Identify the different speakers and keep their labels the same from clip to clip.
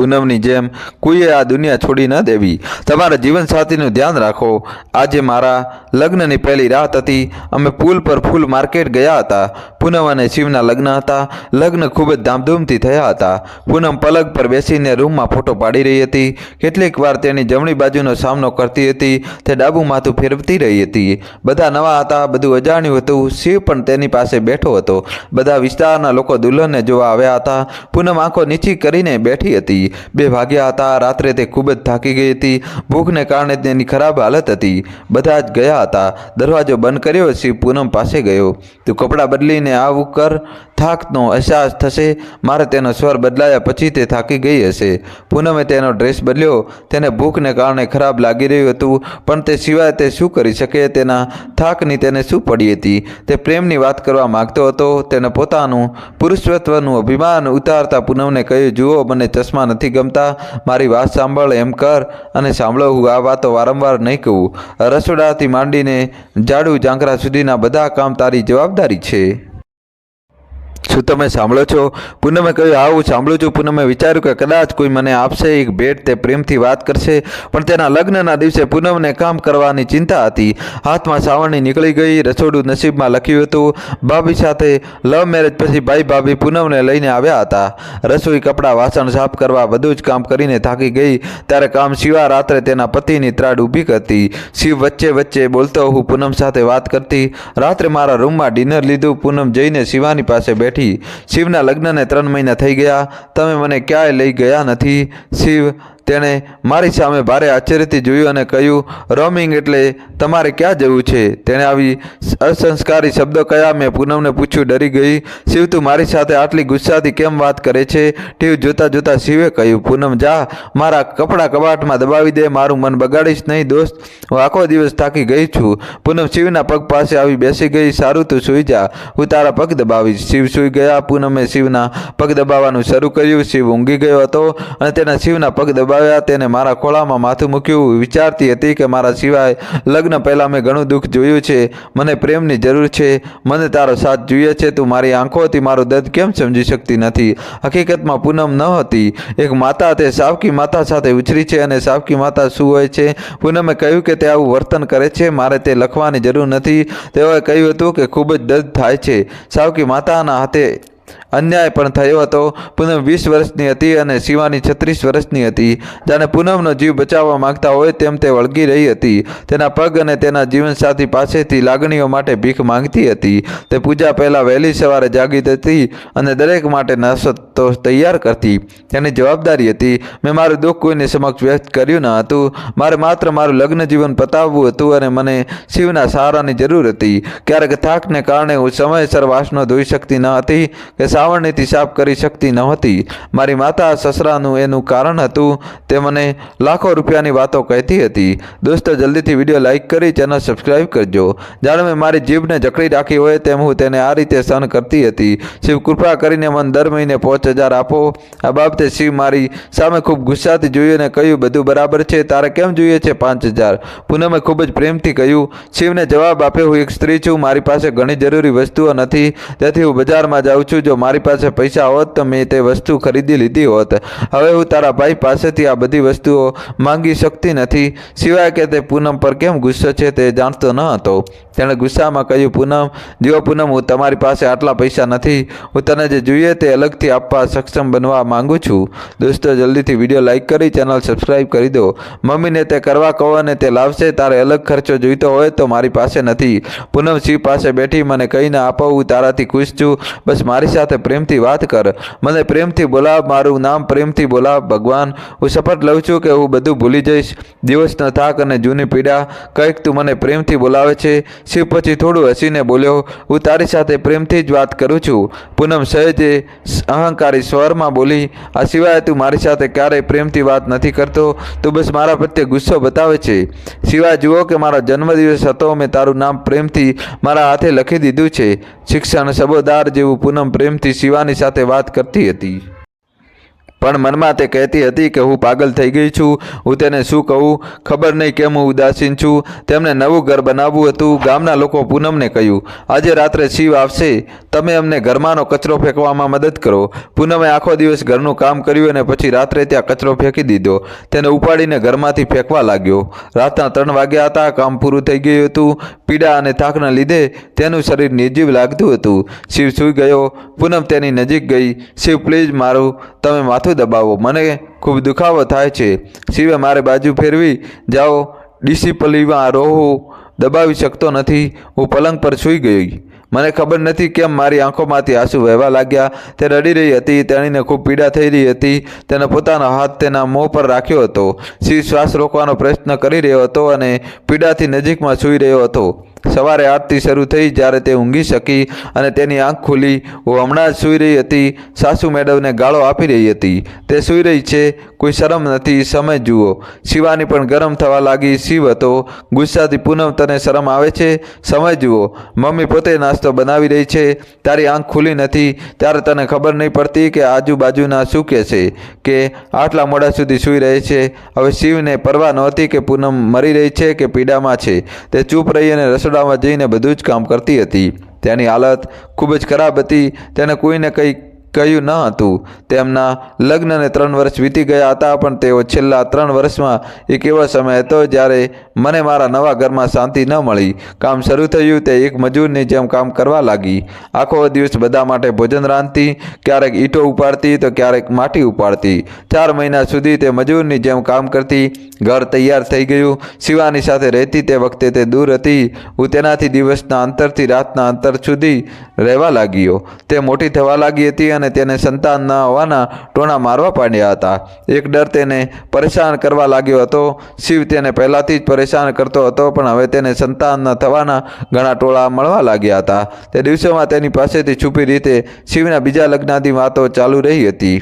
Speaker 1: પૂનમની જેમ કોઈએ આ દુનિયા છોડી ન દેવી. તમારા જીવનસાથીનું ધ્યાન રાખો. આજે મારા લગ્નની પહેલી રાત હતી. અમે પુલ પર ફૂલ માર્કેટ ગયા હતા. પૂનમ અને શિવના લગ્ન હતા. લગ્ન ખૂબ જ ધામધૂમથી થયા હતા. પૂનમ પલગ પર બેસીને રૂમમાં ફોટો પાડી રહી હતી. કેટલીક વાર તેની જમણી બાજુનો સામનો કરતી હતી. તે ડાબું માથું ફેરવતી રહી હતી. બધા નવા હતા. બધું અજાણ્યું હતું. શિવ પણ તેની પાસે બેઠો હતો. બધા વિસ્તારના લોકો દુલ્હનને જોવા આવ્યા હતા. પૂનમ આંખો નીચી કરીને બેઠી હતી. બે ભાગ્યા હતા. રાત્રે તે ખૂબ જ થાકી ગઈ હતી. ભૂખને કારણે તેની ખરાબ હાલત હતી. બધા જ ગયા હતા. દરવાજો બંધ કર્યો શિવ પૂનમ પાસે ગયો. તું કપડાં બદલીને આવું કર. થાકનો અહેસાસ થશે. મારે તેનો સ્વર બદલાયા પછી તે થાકી ગઈ હશે. પૂનમે તેનો ડ્રેસ બદલ્યો. તેને ભૂખને કારણે ખરાબ લાગી રહ્યું હતું. પણ તે સિવાય તે શું કરી શકે? તેના થાકની તેને શું પડી હતી? તે પ્રેમની વાત કરવા માંગતો હતો. તેને પોતાનું પુરુષત્વનું અભિમાન ઉતારતા પૂનમને કહ્યું, જુઓ, મને ચશ્મા નથી ગમતા. મારી વાત સાંભળ, એમ કર અને સાંભળો, હું આ વાતો વારંવાર નહીં કહું. રસોડાથી માંડીને ઝાડુ ઝાંકરા સુધીના બધા કામ તારી જવાબદારી છે. શું તમે સાંભળો છો? પૂનમે કહ્યું, હું સાંભળું છું. પૂનમે વિચાર્યું કે કદાચ કોઈ મને આપશે, એક ભેટ તે પ્રેમથી વાત કરશે. પણ તેના લગ્નના દિવસે પૂનમને કામ કરવાની ચિંતા હતી. હાથમાં સાવરણી નીકળી ગઈ, રસોડું નસીબમાં લખ્યું હતું, ભાભી સાથે લવ મેરેજ પછી ભાઈ ભાભી પૂનમને લઈને આવ્યા હતા. રસોઈ, કપડાં, વાસણ સાફ કરવા, બધું જ કામ કરીને થાકી ગઈ. ત્યારે કામ શિવા રાત્રે તેના પતિની ત્રાડ ઊભી કરતી. શિવ વચ્ચે વચ્ચે બોલતો હું પૂનમ સાથે વાત કરતી. રાત્રે મારા રૂમમાં ડિનર લીધું. પૂનમ જઈને શિવાની પાસે બેઠી શિવના લગ્નને ત્રણ મહિના થઈ ગયા. તમે મને ક્યાંય લઈ ગયા નથી. શિવ તેણે મારી સામે ભારે આશ્ચર્યથી જોયું અને કહ્યું, રોમિંગ એટલે તમારે ક્યાં જવું છે? તેણે આવી અસંસ્કારી શબ્દો કયા મેં પૂનમને પૂછ્યું, ડરી ગઈ. શિવ, તું મારી સાથે આટલી ગુસ્સાથી કેમ વાત કરે છે? ટીવ જોતા જોતા શિવે કહ્યું, પૂનમ, જા, મારા કપડાં કબાટમાં દબાવી દે, મારું મન બગાડીશ નહીં, દોસ્ત, હું આખો દિવસ થાકી ગઈ છું. પૂનમ શિવના પગ પાસે આવી બેસી ગઈ, સારું, તું સૂઈ જા, હું તારા પગ દબાવીશ. શિવ સૂઈ ગયા, પૂનમે શિવના પગ દબાવવાનું શરૂ કર્યું, શિવ ઊંઘી ગયો હતો અને તેના શિવના પગ દબાવ્યા તેને મારા ખોળામાં માથું મૂક્યું. વિચારતી હતી કે મારા સિવાય લગ્ન પહેલાં મેં ઘણું દુઃખ જોયું છે. મને પ્રેમની જરૂર છે. મને તારો સાથ જોઈએ છે. તું મારી આંખોથી મારું દર્દ કેમ સમજી શકતી નથી? હકીકતમાં પૂનમ ન હતી. એક માતા તે સાવકી માતા સાથે ઉછરી છે અને સાવકી માતા શું હોય છે? પૂનમે કહ્યું કે તે આવું વર્તન કરે છે. મારે તે લખવાની જરૂર નથી. તેઓએ કહ્યું હતું કે ખૂબ જ દર્દ થાય છે. સાવકી માતાના હાથે અન્યાય પણ થયો હતો. પૂનમ વીસ વર્ષની હતી અને શિવાની છત્રીસ વર્ષની હતી. જાણે પૂનમનો જીવ બચાવવા માંગતા હોય તેમ તે વળગી રહી હતી. તેના પગ અને તેના જીવનસાથી પાસેથી લાગણીઓ માટે ભીખ માંગતી હતી. તે પૂજા પહેલાં વહેલી સવારે જાગી હતી અને દરેક માટે નાસ્તો તૈયાર કરતી. તેની જવાબદારી હતી. મેં મારું દુઃખ કોઈને સમક્ષ વ્યક્ત કર્યું ન હતું. મારે માત્ર મારું લગ્ન જીવન પતાવવું હતું અને મને શિવના સહારાની જરૂર હતી. ક્યારેક થાકને કારણે હું સમયસર વાસનો ધોઈ શકતી ન હતી કે સાવરણીથી સાફ કરી શકતી નહોતી મારી માતા સસરાનું એનું કારણ હતું, તે મને લાખો રૂપિયાની વાતો કહેતી હતી. દોસ્તો, જલ્દીથી વીડિયો લાઇક કરી, ચેનલ સબસ્ક્રાઈબ કરજો. જાણે મેં મારી જીભને જકડી રાખી હોય તેમ હું તેને આ રીતે સહન કરતી હતી. શિવ, કૃપા કરીને મને દર મહિને પાંચ હજાર આપો. આ બાબતે શિવ મારી સામે ખૂબ ગુસ્સાથી જોયું અને કહ્યું, બધું બરાબર છે, તારે કેમ જોઈએ છે પાંચ હજાર? પૂનમે ખૂબ જ પ્રેમથી કહ્યું, શિવને જવાબ આપ્યો હું એક સ્ત્રી છું, મારી પાસે ઘણી જરૂરી વસ્તુઓ નથી, તેથી હું બજારમાં જાઉં છું, જો મારી પાસે પૈસા હોત તો મેં તે વસ્તુ ખરીદી લીધી હોત. હવે હું તારા ભાઈ પાસેથી આ બધી વસ્તુઓ માંગી શકતી નથી. સિવાય કે તે પૂનમ પર કેમ ગુસ્સો છે તે જાણતો ન હતો. તેણે ગુસ્સામાં કહ્યું, પૂનમ જો પૂનમ, હું તમારી પાસે આટલા પૈસા નથી. હું તને જે જોઈએ તે અલગથી આપવા સક્ષમ બનવા માંગુ છું. દોસ્તો, જલ્દીથી વીડિયો લાઇક કરી, ચેનલ સબસ્ક્રાઈબ કરી દો. મમ્મીને તે કરવા કહો અને તે લાવશે. તારે અલગ ખર્ચો જોઈતો હોય તો મારી પાસે નથી. પૂનમ શિવ પાસે બેઠી મને કહીને આપો, હું તારાથી ખુશ છું. બસ મારી સાથે પ્રેમથી વાત કર. મને પ્રેમથી બોલાવ, મારું નામ પ્રેમથી બોલાવ, ભગવાન. હું શપથ લઉં છું કે હું બધું ભૂલી જઈશ. દિવસનો થાક અને જૂની પીડા. કંઈક તું મને પ્રેમથી બોલાવે છે. શિવ પછી થોડું હસીને બોલ્યો, હું તારી સાથે પ્રેમથી જ વાત કરું છું. પૂનમ સહેજે અહંકારી સ્વરમાં બોલી, આ સિવાય તું મારી સાથે ક્યારેય પ્રેમથી વાત નથી કરતો. તું બસ મારા પ્રત્યે ગુસ્સો બતાવે છે. સિવાય જુઓ કે મારો જન્મદિવસ હતો, મેં તારું નામ પ્રેમથી મારા હાથે લખી દીધું છે. શિક્ષણ, સબોદાર જેવું પૂનમ પ્રેમથી શિવાની સાથે વાત કરતી હતી. પણ મનમાં તે કહેતી હતી કે હું પાગલ થઈ ગઈ છું. હું તેને શું કહું? ખબર નહીં કેમ હું ઉદાસીન છું. તેમણે નવું ઘર બનાવવું હતું. ગામના લોકો પૂનમને કહ્યું, આજે રાત્રે શિવ આવશે. તમે અમને ઘરમાંનો કચરો ફેંકવામાં મદદ કરો. પૂનમે આખો દિવસ ઘરનું કામ કર્યું અને પછી રાત્રે ત્યાં કચરો ફેંકી દીધો. તેને ઉપાડીને ઘરમાંથી ફેંકવા લાગ્યો. રાતના ત્રણ વાગ્યા હતા. કામ પૂરું થઈ ગયું હતું. પીડા અને થાકના લીધે તેનું શરીર નિર્જીવ લાગતું હતું. શિવ સૂઈ ગયો. પૂનમ તેની નજીક ગઈ. શિવ, પ્લીઝ મારું. તમે માથું દબાવો. મને ખૂબ દુખાવો થાય છે. સિવાય મારે બાજુ ફેરવી, જાઓ, ડિસિપ્લિનમાં રોહું. દબાવી શકતો નથી. હું પલંગ પર સૂઈ ગઈ. મને ખબર નથી કેમ મારી આંખોમાંથી આંસુ વહેવા લાગ્યા. તે રડી રહી હતી. તેણીને ખૂબ પીડા થઈ રહી હતી. તેને પોતાનો હાથ તેના મોં પર રાખ્યો હતો. શિવ શ્વાસ રોકવાનો પ્રયત્ન કરી રહ્યો હતો અને પીડાથી નજીકમાં સૂઈ રહ્યો હતો. સવારે આરતી શરૂ થઈ જ્યારે તે ઊંઘી શકી અને તેની આંખ ખુલી, હું હમણાં જ સૂઈ રહી હતી. સાસુ મેડમને ગાળો આપી રહી હતી. તે સૂઈ રહી છે. કોઈ શરમ નથી. સમય જુઓ. શિવાની પણ ગરમ થવા લાગી. શિવ હતો. ગુસ્સાથી પૂનમ તને શરમ આવે છે? સમય જુઓ. મમ્મી પોતે નાસ્તો બનાવી રહી છે. તારી આંખ ખુલી નથી. ત્યારે તને ખબર નહીં પડતી કે આજુબાજુના શું કહે છે, કે આટલા મોડા સુધી સૂઈ રહે છે. હવે શિવને પરવા નહોતી કે પૂનમ મરી રહી છે કે પીડામાં છે. તે ચૂપ રહી અને રસોડામાં જઈને બધું જ કામ કરતી હતી. તેની હાલત ખૂબ જ ખરાબ હતી. તેને કોઈને કંઈ કહ્યું ન હતું. તેમના લગ્નને ત્રણ વર્ષ વીતી ગયા હતા, પણ તેઓ છેલ્લા ત્રણ વર્ષમાં એક એવો સમય હતો જ્યારે મને મારા નવા ઘરમાં શાંતિ ન મળી. કામ શરૂ થયું તે એક મજૂરની જેમ કામ કરવા લાગી. આખો દિવસ બધા માટે ભોજન રાંધતી, ક્યારેક ઈંટો ઉપાડતી તો ક્યારેક માટી ઉપાડતી. ચાર મહિના સુધી તે મજૂરની જેમ કામ કરતી, ઘર તૈયાર થઈ ગયું. શિવાની સાથે રહેતી તે વખતે તે દૂર હતી. હું તેનાથી દિવસના અંતરથી રાતના અંતર સુધી રહેવા લાગ્યો. તે મોટી થવા લાગી હતી અને તેને સંતાન ન હોવાના ટોણા મારવા પાડ્યા હતા. એક ડર તેને પરેશાન કરવા લાગ્યો હતો. શિવ તેને પહેલાંથી જ પરેશાન કરતો હતો, પણ હવે તેને સંતાન ન થવાના ઘણા ટોળા મળવા લાગ્યા હતા. તે દિવસોમાં તેની પાસેથી છુપી રીતે શિવના બીજા લગ્નની વાતો ચાલુ રહી હતી.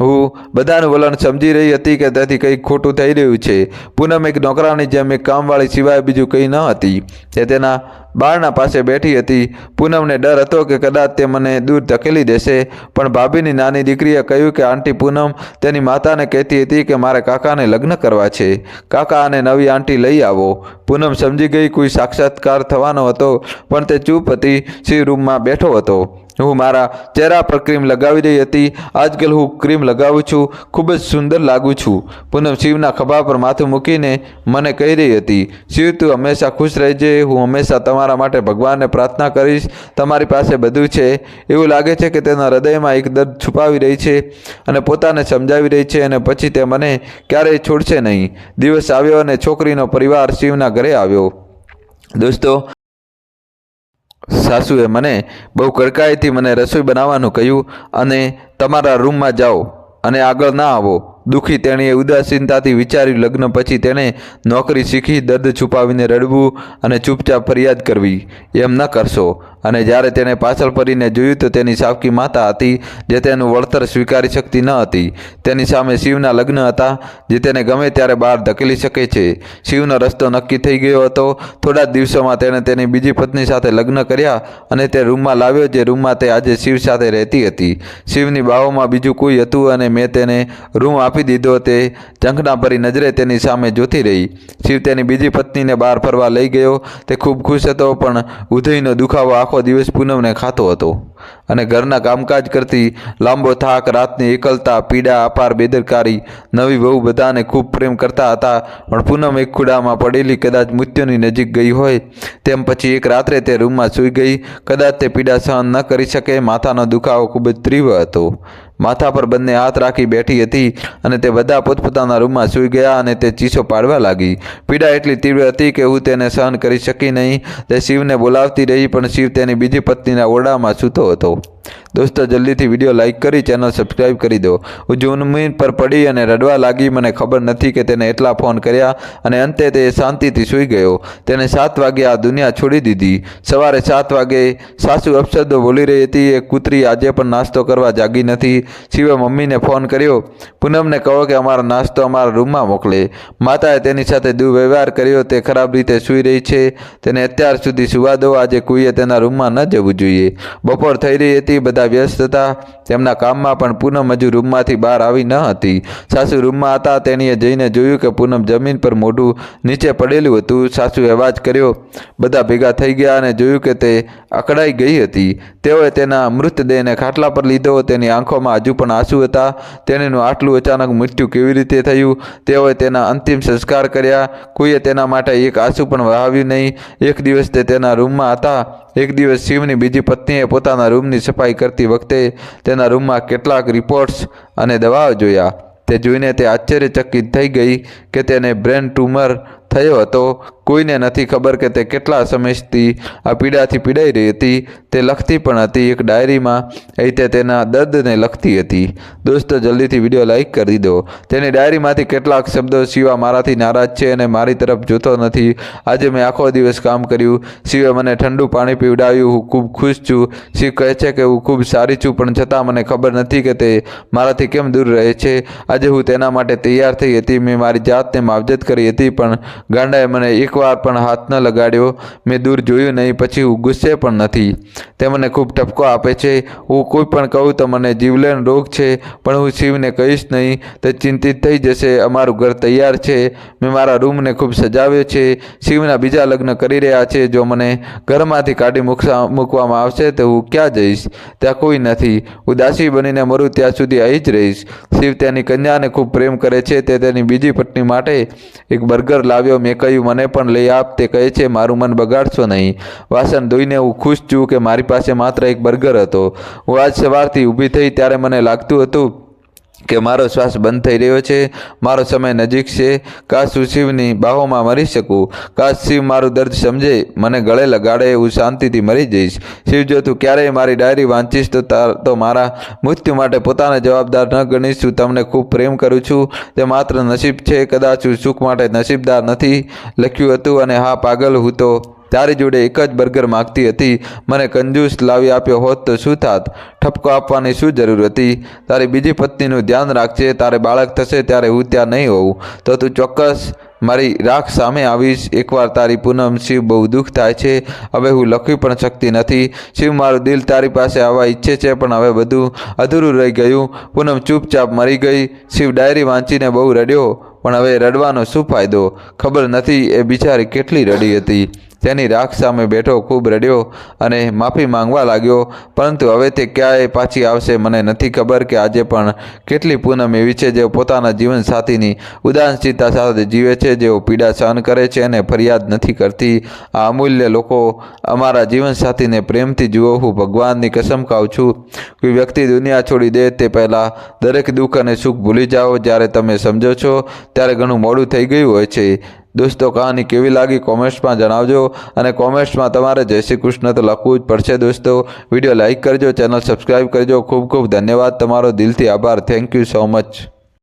Speaker 1: હું બધાનું વલણ સમજી રહી હતી કે તેથી કંઈક ખોટું થઈ રહ્યું છે. પૂનમ એક નોકરાની જેમ એક કામવાળી સિવાય બીજું કંઈ ન હતી. તે તેના બારણા પાસે બેઠી હતી. પૂનમને ડર હતો કે કદાચ તે મને દૂર ધકેલી દેશે. પણ ભાભીની નાની દીકરીએ કહ્યું કે, આંટી પૂનમ, તેની માતાને કહેતી હતી કે મારે કાકાને લગ્ન કરવા છે. કાકા અને નવી આંટી લઈ આવો. પૂનમ સમજી ગઈ, કોઈ સાક્ષાત્કાર થવાનો હતો, પણ તે ચૂપ હતી સી રૂમમાં બેઠો હતો. હું મારા ચહેરા પર ક્રીમ લગાવી રહી હતી. આજકાલ હું ક્રીમ લગાવું છું. ખૂબ જ સુંદર લાગું છું. પૂનમ શિવના ખભા પર માથું મૂકીને મને કહી રહી હતી, શિવ, તું હંમેશા ખુશ રહેજે. હું હંમેશા તમારા માટે ભગવાનને પ્રાર્થના કરીશ. તમારી પાસે બધું છે. એવું લાગે છે કે તેના હૃદયમાં એક દર્દ છુપાવી રહી છે અને પોતાને સમજાવી રહી છે અને પછી તે મને ક્યારેય છોડશે નહીં. દિવસ આવ્યો અને છોકરીનો પરિવાર શિવના ઘરે આવ્યો. દોસ્તો સાસુએ મને બહુ કડકાઈથી મને રસોઈ બનાવવાનું કહ્યું અને તમારા રૂમમાં જાઓ અને આગળ ના આવો. દુઃખી તેણીએ ઉદાસીનતાથી વિચાર્યું લગ્ન પછી તેણે નોકરી શીખી દર્દ છુપાવીને રડવું અને ચૂપચાપ ફરિયાદ કરવી. એમ ન કરશો. અને જ્યારે તેણે પાછળ ફરીને જોયું તો તેની સાવકી માતા હતી, જે તેનું વળતર સ્વીકારી શકતી ન હતી. તેની સામે શિવના લગ્ન હતા, જે તેને ગમે ત્યારે બહાર ધકેલી શકે છે. શિવનો રસ્તો નક્કી થઈ ગયો હતો. થોડા જ દિવસોમાં તેણે તેની બીજી પત્ની સાથે લગ્ન કર્યા અને તે રૂમમાં લાવ્યો, જે રૂમમાં તે આજે શિવ સાથે રહેતી હતી. શિવની બાહોમાં બીજું કોઈ હતું અને મેં તેને રૂમ આપી દીધો તે ઝંખના ભરી નજરે તેની સામે જોતી રહી. શિવ તેની બીજી પત્નીને બહાર ફરવા લઈ ગયો. તે ખૂબ ખુશ હતો, પણ ઉધઈનો દુખાવો આખો દિવસ પૂનમને ખાતો હતો અને ઘરના કામકાજ કરતી લાંબો થાક, રાતની એકલતા, પીડા, અપાર બેદરકારી નવી વહુ બધાને ખૂબ પ્રેમ કરતા હતા. પણ પૂનમ એક ખૂડામાં પડેલી કદાચ મૃત્યુની નજીક ગઈ હોય તેમ પછી એક રાત્રે તે રૂમમાં સૂઈ ગઈ. કદાચ તે પીડા સહન ન કરી શકે, માથાનો દુખાવો ખૂબ જ તીવ્ર હતો. માથા પર બંને હાથ રાખી બેઠી હતી અને તે બધા પોતપોતાના રૂમમાં સૂઈ ગયા અને તે ચીસો પાડવા લાગી. પીડા એટલી તીવ્ર હતી કે હું તેને સહન કરી શકી નહીં. તે શિવને બોલાવતી રહી, પણ શિવ તેની બીજી પત્નીના ઓરડામાં સૂતો હતો. દોસ્તો, જલ્દીથી વીડિયો લાઇક કરી, ચેનલ સબસ્ક્રાઇબ કરી દો. હું જૂનમીન પર પડી અને રડવા લાગી, મને ખબર નથી કે તેને એટલા ફોન કર્યા અને અંતે તે શાંતિથી સૂઈ ગયો. તેને સાત વાગે આ દુનિયા છોડી દીધી. સવારે સાત વાગે સાસુ અપશબ્દો બોલી રહી હતી, એ કૂતરી આજે પણ નાસ્તો કરવા જાગી નથી. શિવે મમ્મીને ફોન કર્યો. પૂનમને કહો કે, અમારો નાસ્તો અમારા રૂમમાં મોકલે. માતાએ તેની સાથે દુર્વ્યવહાર કર્યો, તે ખરાબ રીતે સૂઈ રહી છે. તેને અત્યાર સુધી સુવા દો. આજે કોઈએ તેના રૂમમાં ન જવું જોઈએ. બપોર થઈ રહી હતી કામથી બધા વ્યસ્ત હતા. તેમના કામમાં પણ પૂનમ હજુ રૂમમાંથી બહાર આવી ન હતી. સાસુ રૂમમાં હતા, તેણીએ જઈને જોયું કે પૂનમ જમીન પર મોઢું નીચે પડેલું હતું. સાસુએ અવાજ કર્યો, બધા ભેગા થઈ ગયા અને જોયું કે તે અકળાઈ ગઈ હતી. તેઓએ તેના મૃતદેહને ખાટલા પર લીધો. તેની આંખોમાં હજુ પણ આંસુ હતા. તેણીનું આટલું અચાનક મૃત્યુ કેવી રીતે થયું? તેઓએ તેના અંતિમ સંસ્કાર કર્યા. કોઈએ તેના માટે એક આંસુ પણ વહાવ્યું નહીં. એક દિવસ તે તેના રૂમમાં હતા. એક દિવસ શિવની બીજી પત્નીએ પોતાના રૂમની સફાઈ કરતી વખતે તેના રૂમમાં કેટલાક રિપોર્ટ્સ અને દવાઓ જોયા. તે જોઈને તે આશ્ચર્યચકિત થઈ ગઈ કે તેને બ્રેન ટ્યુમર થયો હતો. કોઈને નથી ખબર કે તે કેટલા સમયથી આ પીડાથી પીડાઈ રહી હતી. તે લખતી પણ હતી. એક ડાયરીમાં એ તે તેના દર્દને લખતી હતી. દોસ્તો, જલ્દીથી વીડિયો લાઈક કરી દો. તેની ડાયરીમાંથી કેટલાક શબ્દો શિવા મારાથી નારાજ છે અને મારી તરફ જોતો નથી. આજે મેં આખો દિવસ કામ કર્યું. શિવે મને ઠંડુ પાણી પીવડાવ્યું. હું ખૂબ ખુશ છું. શિવ કહે છે કે હું ખૂબ સારી છું, પણ છતાં મને ખબર નથી કે તે મારાથી કેમ દૂર રહે છે. આજે હું તેના માટે તૈયાર થઈ હતી. મેં મારી જાતને માવજત કરી હતી, પણ ગાંડાએ મને એકવાર પણ હાથ ન લગાડ્યો. મેં દૂર જોયું નહીં, પછી હું ગુસ્સે પણ નથી. તે મને ખૂબ ટપકો આપે છે. હું કોઈ પણ કહું તો મને જીવલેણ રોગ છે, પણ હું શિવને કહીશ નહીં. તે ચિંતિત થઈ જશે, અમારું ઘર તૈયાર છે. મેં મારા રૂમને ખૂબ સજાવ્યો છે. શિવના બીજા લગ્ન કરી રહ્યા છે. જો મને ઘરમાંથી કાઢી મૂકવા મૂકવામાં આવશે, તો હું ક્યાં જઈશ? ત્યાં કોઈ નથી. ઉદાસી બનીને મરું, ત્યાં સુધી અહીં જ રહીશ. શિવ તેની કન્યાને ખૂબ પ્રેમ કરે છે. તે તેની બીજી પત્ની માટે એક બર્ગર લાવ્યો મેં કહ્યું, મને પણ લઈ આપ. તે કહે છે, મારું મન બગાડશો નહીં. વાસણ ધોઈને હું ખુશ છું કે મારી પાસે માત્ર એક બર્ગર હતો. હું આજ સવારથી ઊભી થઈ ત્યારે મને લાગતું હતું કે મારો શ્વાસ બંધ થઈ રહ્યો છે, મારો સમય નજીક છે કાશ હું શિવની બાહોમાં મરી શકું? કાશ શિવ મારું દર્દ સમજે? મને ગળે લગાડે હું શાંતિથી મરી જઈશ. શિવ જો તું ક્યારેય મારી ડાયરી વાંચીશ તો તો મારા મૃત્યુ માટે પોતાને જવાબદાર ન ગણીશ. હું તમને ખૂબ પ્રેમ કરું છું? તે માત્ર નસીબ છે, કદાચ હું સુખ માટે નસીબદાર નથી, લખ્યું હતું અને હા, પાગલ હું તો તારી જોડે એક જ બર્ગર માગતી હતી. મને કંજૂસ લાવી આપ્યો હોત તો શું થાત? ઠપકો આપવાની શું જરૂર હતી? તારી બીજી પત્નીનું ધ્યાન રાખજે. તારે બાળક થશે ત્યારે હું ત્યાં નહીં હોઉં. તો તું ચોક્કસ મારી રાખ સામે આવીશ. એકવાર તારી પૂનમ શિવ બહુ દુઃખ થાય છે. હવે હું લખી પણ શકતી નથી. શિવ મારું દિલ તારી પાસે આવવા ઈચ્છે છે, પણ હવે બધું અધૂરું રહી ગયું. પૂનમ ચૂપચાપ મરી ગઈ. શિવ ડાયરી વાંચીને બહુ રડ્યો. પણ હવે રડવાનો શું ફાયદો? ખબર નથી એ બિચારી કેટલી રડી હતી. તેની રાખ સામે બેઠો ખૂબ રડ્યો અને માફી માંગવા લાગ્યો, પરંતુ હવે તે ક્યાંય પાછી આવશે મને નથી ખબર કે આજે પણ કેટલી પૂનમ એવી છે જેઓ પોતાના જીવનસાથીની ઉદાસીનતા સાથે જીવે છે, જેઓ પીડા સહન કરે છે અને ફરિયાદ નથી કરતી. આ અમૂલ્ય લોકો અમારા જીવનસાથીને પ્રેમથી જુઓ, હું ભગવાનની કસમ ખાઉં છું. કોઈ વ્યક્તિ દુનિયા છોડી દે તે પહેલાં દરેક દુઃખ અને સુખ ભૂલી જાઓ. જ્યારે તમે સમજો છો, ત્યારે ઘણું મોડું થઈ ગયું હોય છે. દોસ્તો, કહાની કેવી લાગી કોમેન્ટ્સમાં જણાવજો અને કોમેન્ટ્સમાં તમારે જય શ્રી કૃષ્ણ તો લખવું જ પડશે દોસ્તો. વીડિયો લાઇક કરજો, ચેનલ સબસ્ક્રાઈબ કરજો. ખૂબ ખૂબ ધન્યવાદ. તમારો દિલથી આભાર. Thank you so much.